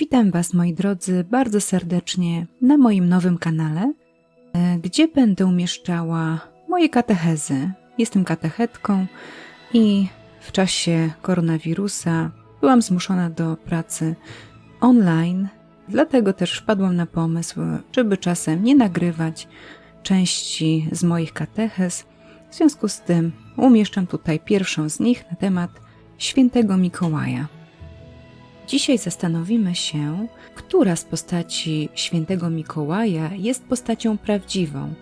Witam Was, moi drodzy, bardzo serdecznie na moim nowym kanale, e, gdzie będę umieszczała moje katechezy. Jestem katechetką i w czasie koronawirusa byłam zmuszona do pracy online, dlatego też wpadłam na pomysł, żeby czasem nie nagrywać części z moich katechez. W związku z tym umieszczam tutaj pierwszą z nich na temat świętego Mikołaja. Dzisiaj zastanowimy się, która z postaci świętego Mikołaja jest postacią prawdziwą.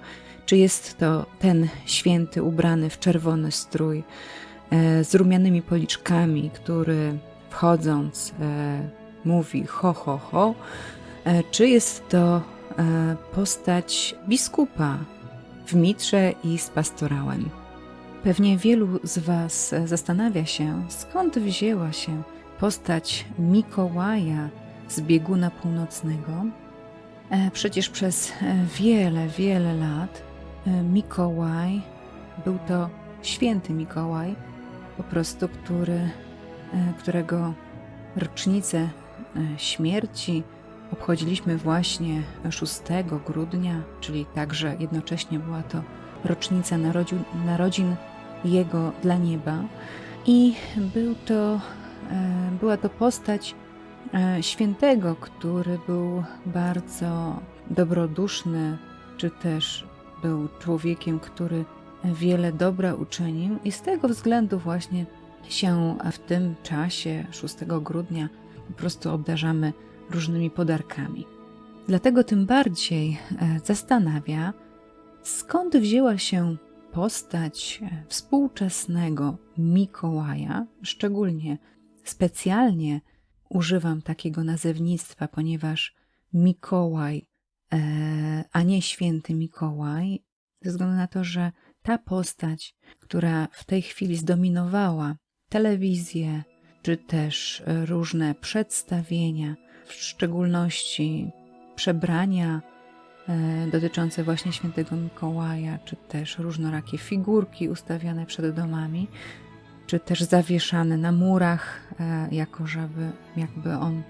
Czy jest to ten święty ubrany w czerwony strój e, z rumianymi policzkami, który wchodząc e, mówi ho, ho, ho, e, czy jest to postać biskupa w mitrze i z pastorałem. Pewnie wielu z Was zastanawia się, skąd wzięła się postać Mikołaja z bieguna północnego. E, Przecież przez e, wiele, wiele lat e, Mikołaj był to święty Mikołaj, po prostu, który, którego rocznicę śmierci obchodziliśmy właśnie 6 grudnia, czyli także jednocześnie była to rocznica narodziu, narodzin Jego dla nieba. I był to, była to postać e, świętego, który był bardzo dobroduszny, czy też był człowiekiem, który wiele dobra uczynił, i z tego względu właśnie się w tym czasie 6 grudnia po prostu obdarzamy różnymi podarkami. Dlatego tym bardziej e, zastanawia, skąd wzięła się postać e, współczesnego Mikołaja, szczególnie specjalnie używam takiego nazewnictwa, ponieważ Mikołaj, e, a nie święty Mikołaj, ze względu na to, że ta postać, która w tej chwili zdominowała telewizję, czy też różne przedstawienia, w szczególności przebrania e, dotyczące właśnie świętego Mikołaja, czy też różnorakie figurki ustawiane przed domami, czy też zawieszane na murach, e, jako żeby jakby on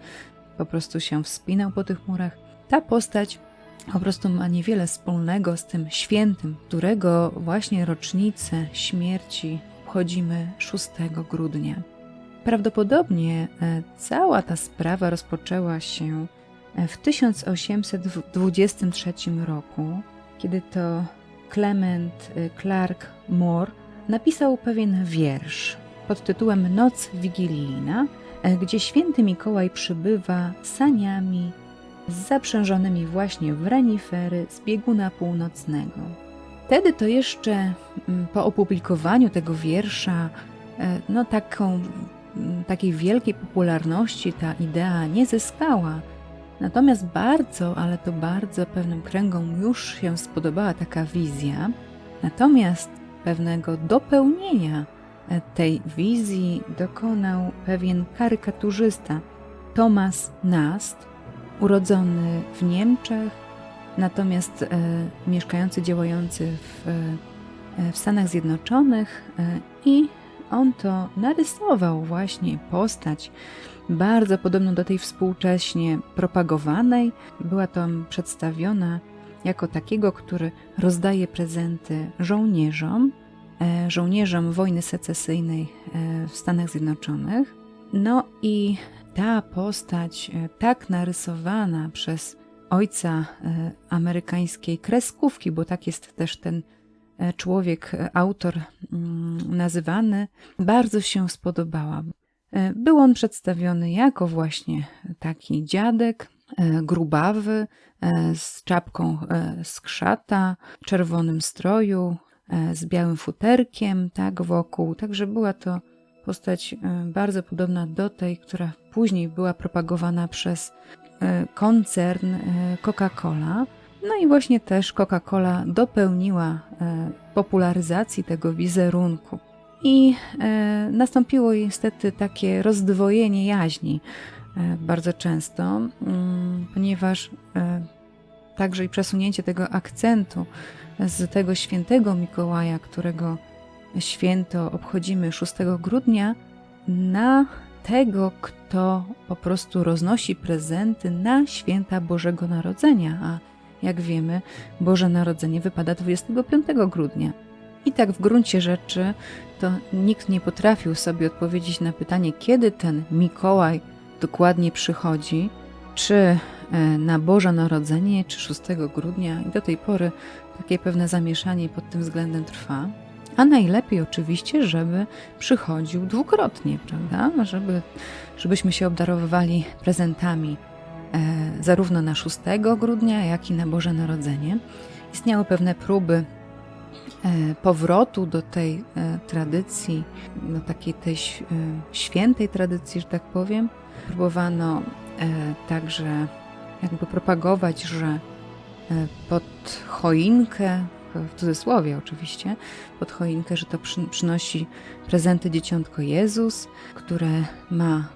po prostu się wspinał po tych murach. Ta postać po prostu ma niewiele wspólnego z tym świętym, którego właśnie rocznicę śmierci obchodzimy 6 grudnia. Prawdopodobnie e, cała ta sprawa rozpoczęła się e, w 1823 roku, kiedy to Clement Clark Moore napisał pewien wiersz pod tytułem Noc Wigilijna, gdzie święty Mikołaj przybywa saniami zaprzężonymi właśnie w renifery z bieguna północnego. Wtedy to jeszcze mm, po opublikowaniu tego wiersza, no taką takiej wielkiej popularności ta idea nie zyskała. Natomiast bardzo, ale to bardzo pewnym kręgom już się spodobała taka wizja. Natomiast pewnego dopełnienia tej wizji dokonał pewien karykaturzysta Thomas Nast, urodzony w Niemczech, natomiast e, mieszkający, działający w, e, w Stanach Zjednoczonych e, i on to narysował właśnie postać bardzo podobną do tej współcześnie propagowanej. Była tam przedstawiona jako takiego, który rozdaje prezenty żołnierzom, e, żołnierzom wojny secesyjnej e, w Stanach Zjednoczonych. No i ta postać, e, tak narysowana przez ojca amerykańskiej kreskówki, bo tak jest też ten człowiek, autor mm, nazywany, bardzo się spodobała. Był on przedstawiony jako właśnie taki dziadek, grubawy, z czapką z krzata, czerwonym stroju, z białym futerkiem, tak wokół. Także była to postać bardzo podobna do tej, która później była propagowana przez koncern Coca-Cola. No i właśnie też Coca-Cola dopełniła e, popularyzacji tego wizerunku. I e, nastąpiło niestety takie rozdwojenie jaźni e, bardzo często, mm, ponieważ także i przesunięcie tego akcentu z tego świętego Mikołaja, którego święto obchodzimy 6 grudnia, na tego, kto po prostu roznosi prezenty na święta Bożego Narodzenia, a jak wiemy, Boże Narodzenie wypada 25 grudnia. I tak w gruncie rzeczy to nikt nie potrafił sobie odpowiedzieć na pytanie, kiedy ten Mikołaj dokładnie przychodzi, czy e, na Boże Narodzenie, czy 6 grudnia. I do tej pory takie pewne zamieszanie pod tym względem trwa. A najlepiej oczywiście, żeby przychodził dwukrotnie, prawda? Żeby, żebyśmy się obdarowywali prezentami e, zarówno na 6 grudnia, jak i na Boże Narodzenie. Istniały pewne próby powrotu do tej e, tradycji, do takiej tej e, świętej tradycji, że tak powiem. Próbowano e, także jakby propagować, że e, pod choinkę w cudzysłowie oczywiście, pod choinkę, że to przy, przynosi prezenty dzieciątko Jezus, które ma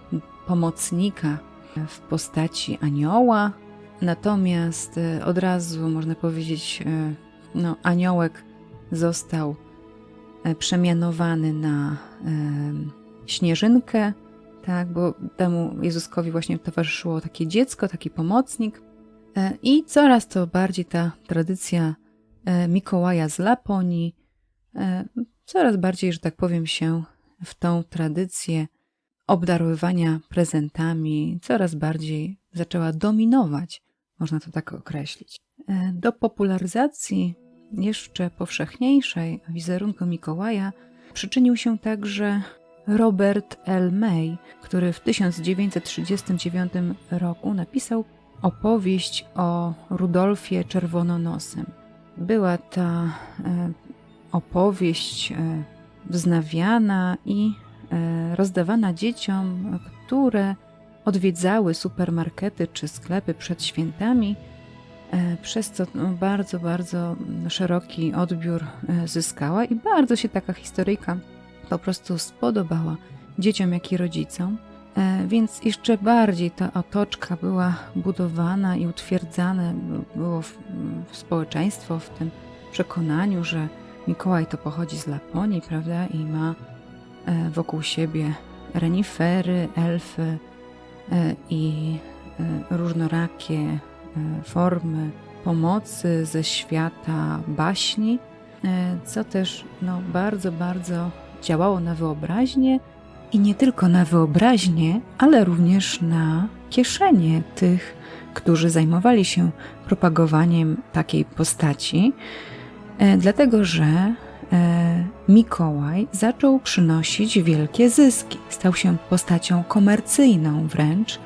pomocnika w postaci anioła. Natomiast e, od razu można powiedzieć, e, no, aniołek został e, przemianowany na śnieżynkę, tak, bo temu Jezuskowi właśnie towarzyszyło takie dziecko, taki pomocnik. I coraz to bardziej ta tradycja E, Mikołaja z Laponii, e, coraz bardziej, że tak powiem, się w tą tradycję obdarowywania prezentami coraz bardziej zaczęła dominować, można to tak określić. E, do popularyzacji jeszcze powszechniejszej wizerunku Mikołaja przyczynił się także Robert L. May, który w 1939 roku napisał opowieść o Rudolfie Czerwononosym była ta e, opowieść e, wznawiana i e, rozdawana dzieciom, które odwiedzały supermarkety czy sklepy przed świętami, przez co no, bardzo, bardzo szeroki odbiór zyskała i bardzo się taka historyjka po prostu spodobała dzieciom, jak i rodzicom. E, więc jeszcze bardziej ta otoczka była budowana i utwierdzane było w, w społeczeństwo w tym przekonaniu, że Mikołaj to pochodzi z Laponii, prawda, i ma e, wokół siebie renifery, elfy e, i różnorakie formy pomocy ze świata baśni, co też no, bardzo, bardzo działało na wyobraźnię i nie tylko na wyobraźnię, ale również na kieszenie tych, którzy zajmowali się propagowaniem takiej postaci, e, dlatego że e, Mikołaj zaczął przynosić wielkie zyski. Stał się postacią komercyjną wręcz.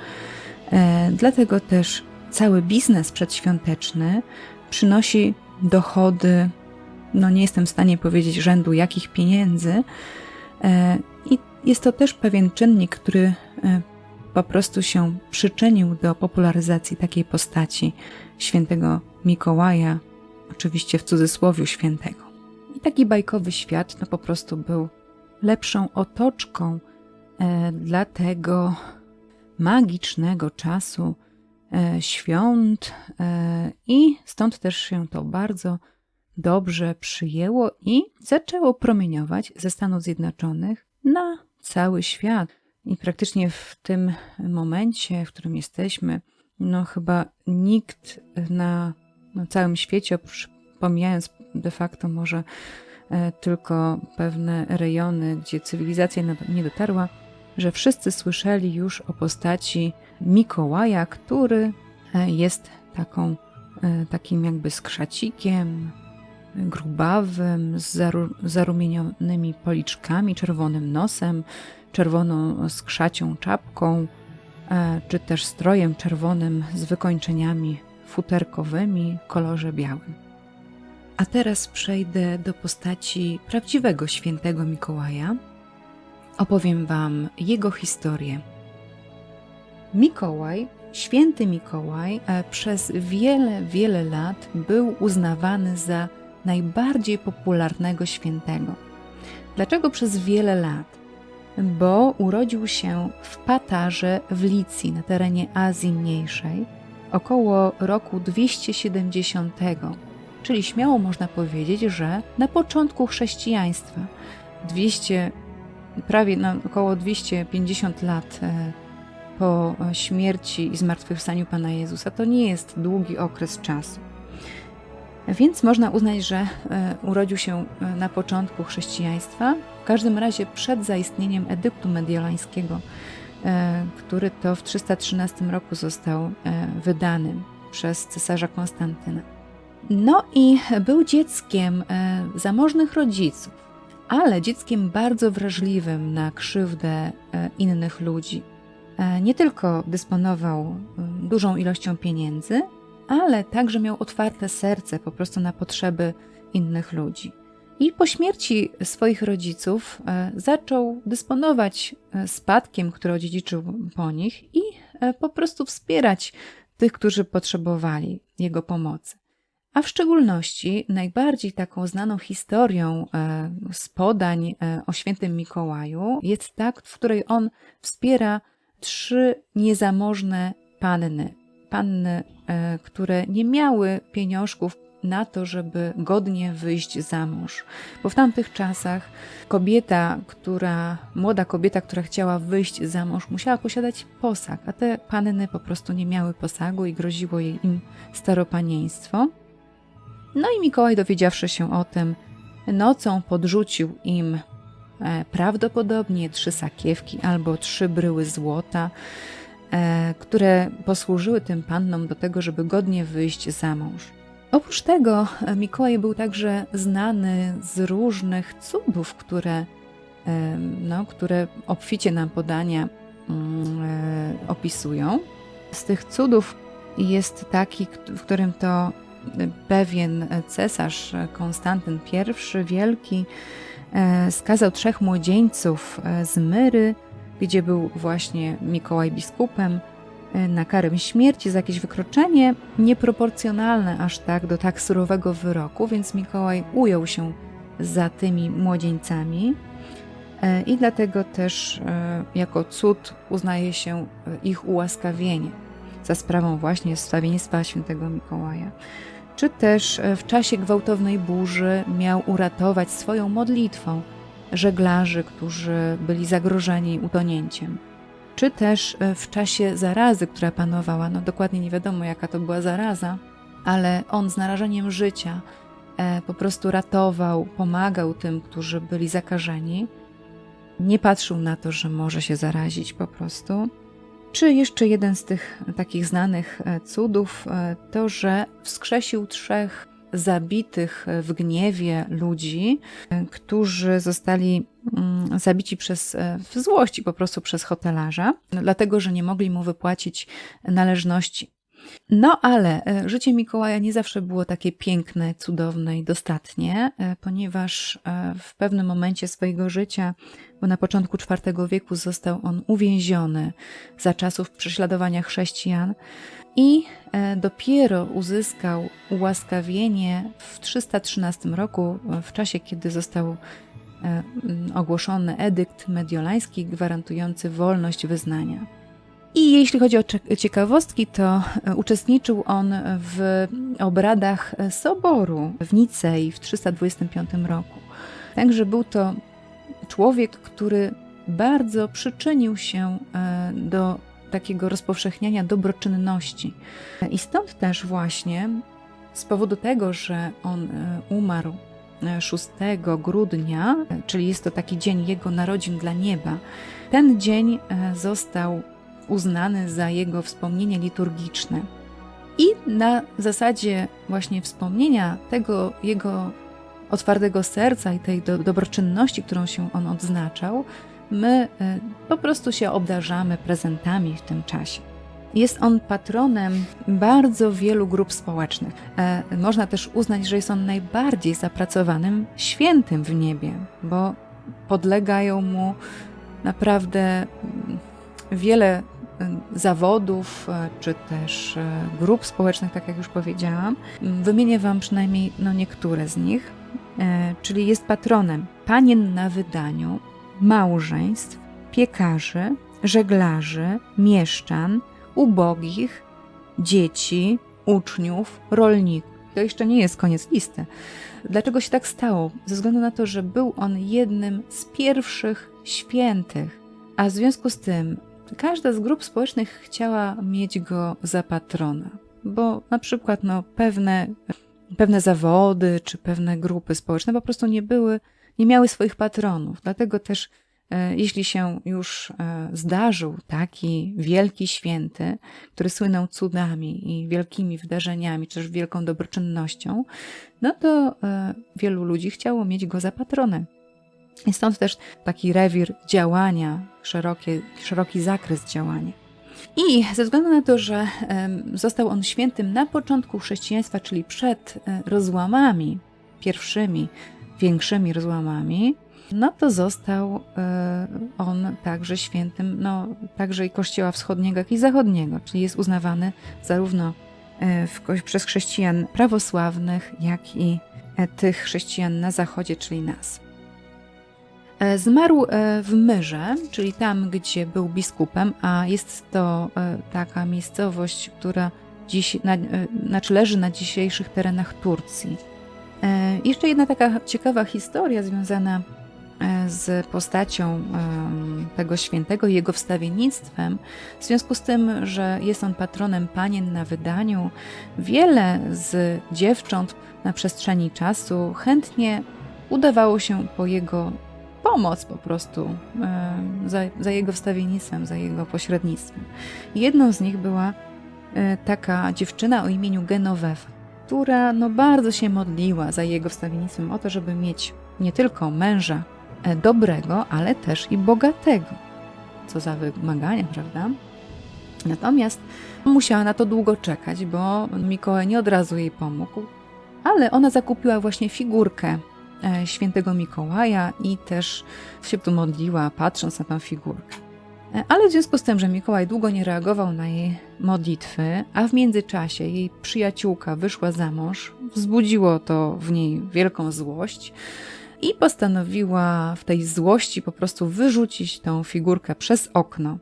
E, dlatego też cały biznes przedświąteczny przynosi dochody, no nie jestem w stanie powiedzieć rzędu jakich pieniędzy, i jest to też pewien czynnik, który e, po prostu się przyczynił do popularyzacji takiej postaci świętego Mikołaja, oczywiście w cudzysłowie świętego. I taki bajkowy świat no po prostu był lepszą otoczką e, dla tego magicznego czasu e, świąt e, i stąd też się to bardzo dobrze przyjęło i zaczęło promieniować ze Stanów Zjednoczonych na cały świat. I praktycznie w tym momencie, w którym jesteśmy, no chyba nikt na, na całym świecie, pomijając de facto może e, tylko pewne rejony, gdzie cywilizacja nie dotarła, że wszyscy słyszeli już o postaci Mikołaja, który e, jest taką, e, takim jakby skrzacikiem, grubawym, z zaru zarumienionymi policzkami, czerwonym nosem, czerwoną skrzacią czapką, e, czy też strojem czerwonym z wykończeniami futerkowymi w kolorze białym. A teraz przejdę do postaci prawdziwego świętego Mikołaja. Opowiem Wam jego historię. Mikołaj, święty Mikołaj, e, przez wiele, wiele lat był uznawany za najbardziej popularnego świętego. Dlaczego przez wiele lat? Bo urodził się w Patarze w Licji na terenie Azji Mniejszej około roku 270, czyli śmiało można powiedzieć, że na początku chrześcijaństwa 200 prawie no, około 250 lat e, po śmierci i zmartwychwstaniu Pana Jezusa. To nie jest długi okres czasu. Więc można uznać, że e, urodził się e, na początku chrześcijaństwa, w każdym razie przed zaistnieniem Edyktu Mediolańskiego, e, który to w 313 roku został wydany przez cesarza Konstantyna. No i był dzieckiem zamożnych rodziców, ale dzieckiem bardzo wrażliwym na krzywdę innych ludzi. Nie tylko dysponował dużą ilością pieniędzy, ale także miał otwarte serce po prostu na potrzeby innych ludzi. I po śmierci swoich rodziców e, zaczął dysponować e, spadkiem, który odziedziczył po nich, i e, po prostu wspierać tych, którzy potrzebowali jego pomocy. A w szczególności najbardziej taką znaną historią z podań o świętym Mikołaju jest ta, w której on wspiera trzy niezamożne panny panny, e, które nie miały pieniążków na to, żeby godnie wyjść za mąż. Bo w tamtych czasach kobieta, która, młoda kobieta, która chciała wyjść za mąż, musiała posiadać posag, a te panny po prostu nie miały posagu i groziło jej im staropanieństwo. No i Mikołaj, dowiedziawszy się o tym, nocą podrzucił im prawdopodobnie trzy sakiewki albo trzy bryły złota, E, które posłużyły tym pannom do tego, żeby godnie wyjść za mąż. Oprócz tego e, Mikołaj był także znany z różnych cudów, które, e, no, które obficie nam podania mm, opisują. Z tych cudów jest taki, w którym to pewien cesarz Konstantyn I Wielki skazał trzech młodzieńców z Myry gdzie był właśnie Mikołaj biskupem, e, na karę śmierci za jakieś wykroczenie nieproporcjonalne aż tak do tak surowego wyroku, więc Mikołaj ujął się za tymi młodzieńcami e, i dlatego też e, jako cud uznaje się ich ułaskawienie za sprawą właśnie wstawiennictwa świętego Mikołaja. Czy też w czasie gwałtownej burzy miał uratować swoją modlitwą żeglarzy, którzy byli zagrożeni utonięciem. Czy też e, w czasie zarazy, która panowała, no dokładnie nie wiadomo jaka to była zaraza, ale on z narażeniem życia e, po prostu ratował, pomagał tym, którzy byli zakażeni. Nie patrzył na to, że może się zarazić po prostu. Czy jeszcze jeden z tych takich znanych e, cudów, to że wskrzesił trzech zabitych w gniewie ludzi, e, którzy zostali mm, zabici przez, e, w złości po prostu przez hotelarza, dlatego że nie mogli mu wypłacić należności. No ale e, życie Mikołaja nie zawsze było takie piękne, cudowne i dostatnie, ponieważ w pewnym momencie swojego życia, bo na początku IV wieku został on uwięziony za czasów prześladowania chrześcijan, i e, dopiero uzyskał ułaskawienie w 313 roku, w czasie kiedy został e, ogłoszony edykt mediolański gwarantujący wolność wyznania. I jeśli chodzi o ciekawostki, to e, uczestniczył on w obradach soboru w Nicei w 325 roku. Także był to człowiek, który bardzo przyczynił się do takiego rozpowszechniania dobroczynności. I stąd też właśnie z powodu tego, że on e, umarł 6 e, grudnia, e, czyli jest to taki dzień jego narodzin dla nieba, ten dzień został uznany za jego wspomnienie liturgiczne. I na zasadzie właśnie wspomnienia tego jego otwartego serca i tej do, dobroczynności, którą się on odznaczał, my e, po prostu się obdarzamy prezentami w tym czasie. Jest on patronem bardzo wielu grup społecznych. E, można też uznać, że jest on najbardziej zapracowanym świętym w niebie, bo podlegają mu naprawdę wiele zawodów, czy też grup społecznych, tak jak już powiedziałam. Wymienię Wam przynajmniej no, niektóre z nich. Czyli jest patronem panien na wydaniu, małżeństw, piekarzy, żeglarzy, mieszczan, ubogich, dzieci, uczniów, rolników. To jeszcze nie jest koniec listy. Dlaczego się tak stało? Ze względu na to, że był on jednym z pierwszych świętych, a w związku z tym każda z grup społecznych chciała mieć go za patrona, bo na przykład no, pewne, pewne zawody czy pewne grupy społeczne po prostu nie były, nie miały swoich patronów. Dlatego też E, jeśli się już e, zdarzył taki wielki święty, który słynął cudami i wielkimi wydarzeniami, czy też wielką dobroczynnością, no to e, wielu ludzi chciało mieć go za patronem. I stąd też taki rewir działania, szeroki, szeroki zakres działania. I ze względu na to, że został on świętym na początku chrześcijaństwa, czyli przed rozłamami, pierwszymi, większymi rozłamami, no to został e, on także świętym, no także i Kościoła Wschodniego, jak i Zachodniego, czyli jest uznawany zarówno e, w, przez chrześcijan prawosławnych, jak i e, tych chrześcijan na Zachodzie, czyli nas. Zmarł w Myrze, czyli tam, gdzie był biskupem, a jest to taka miejscowość, która dziś, na, znaczy leży na dzisiejszych terenach Turcji. Jeszcze jedna taka ciekawa historia związana E, z postacią tego świętego i jego wstawiennictwem, w związku z tym, że jest on patronem panien na wydaniu, wiele z dziewcząt na przestrzeni czasu chętnie udawało się po jego pomoc po prostu za, za jego wstawiennictwem, za jego pośrednictwem. Jedną z nich była e, taka dziewczyna o imieniu Genovefa, która no bardzo się modliła za jego wstawiennictwem o to, żeby mieć nie tylko męża, E, dobrego, ale też i bogatego. Co za wymagania, prawda? Natomiast musiała na to długo czekać, bo Mikołaj nie od razu jej pomógł, ale ona zakupiła właśnie figurkę e, świętego Mikołaja i też się tu modliła, patrząc na tę figurkę. E, ale w związku z tym, że Mikołaj długo nie reagował na jej modlitwy, a w międzyczasie jej przyjaciółka wyszła za mąż, wzbudziło to w niej wielką złość i postanowiła w tej złości po prostu wyrzucić tą figurkę przez okno.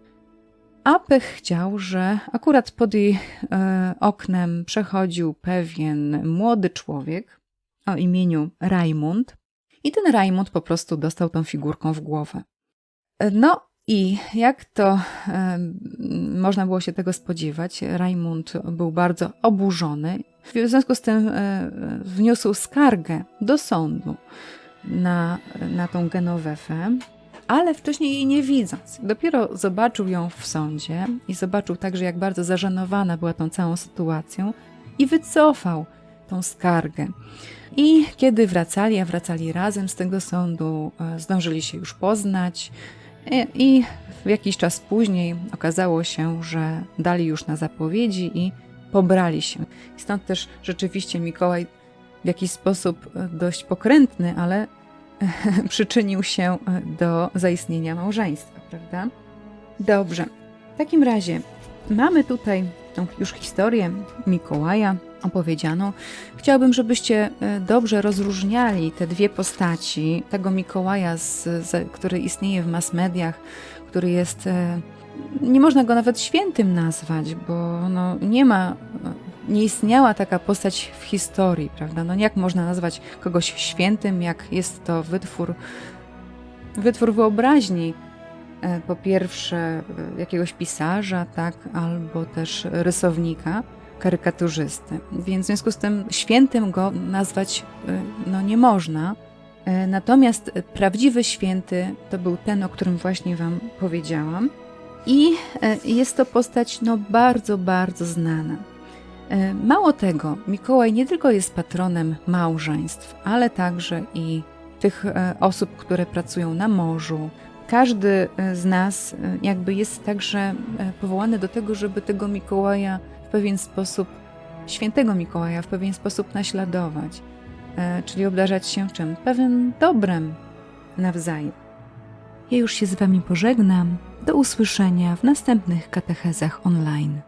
A pech chciał, że akurat pod jej e, oknem przechodził pewien młody człowiek o imieniu Rajmund, i ten Rajmund po prostu dostał tą figurką w głowę. No i jak to e, można było się tego spodziewać, Rajmund był bardzo oburzony. W związku z tym e, wniósł skargę do sądu na, na tą Genowefę, ale wcześniej jej nie widząc. Dopiero zobaczył ją w sądzie i zobaczył także, jak bardzo zażenowana była tą całą sytuacją i wycofał tą skargę. I kiedy wracali, a wracali razem z tego sądu, e, zdążyli się już poznać. E, I jakiś czas później okazało się, że dali już na zapowiedzi i pobrali się. Stąd też rzeczywiście Mikołaj w jakiś sposób e, dość pokrętny, ale przyczynił się do zaistnienia małżeństwa, prawda? Dobrze. W takim razie mamy tutaj tą już historię Mikołaja opowiedzianą. Chciałabym, żebyście e, dobrze rozróżniali te dwie postaci. Tego Mikołaja, z, z, który istnieje w mass mediach, który jest nie można go nawet świętym nazwać, bo no, nie ma nie istniała taka postać w historii, prawda? No jak można nazwać kogoś świętym, jak jest to wytwór, wytwór wyobraźni, e, po pierwsze e, jakiegoś pisarza, tak, albo też rysownika, karykaturzysty. Więc w związku z tym świętym go nazwać e, no, nie można. Natomiast prawdziwy święty to był ten, o którym właśnie Wam powiedziałam. I jest to postać no, bardzo, bardzo znana. Mało tego, Mikołaj nie tylko jest patronem małżeństw, ale także i tych osób, które pracują na morzu. Każdy z nas jakby jest także powołany do tego, żeby tego Mikołaja pewien sposób, świętego Mikołaja w pewien sposób naśladować, czyli obdarzać się czym? Pewnym dobrem nawzajem. Ja już się z Wami pożegnam. Do usłyszenia w następnych katechezach online.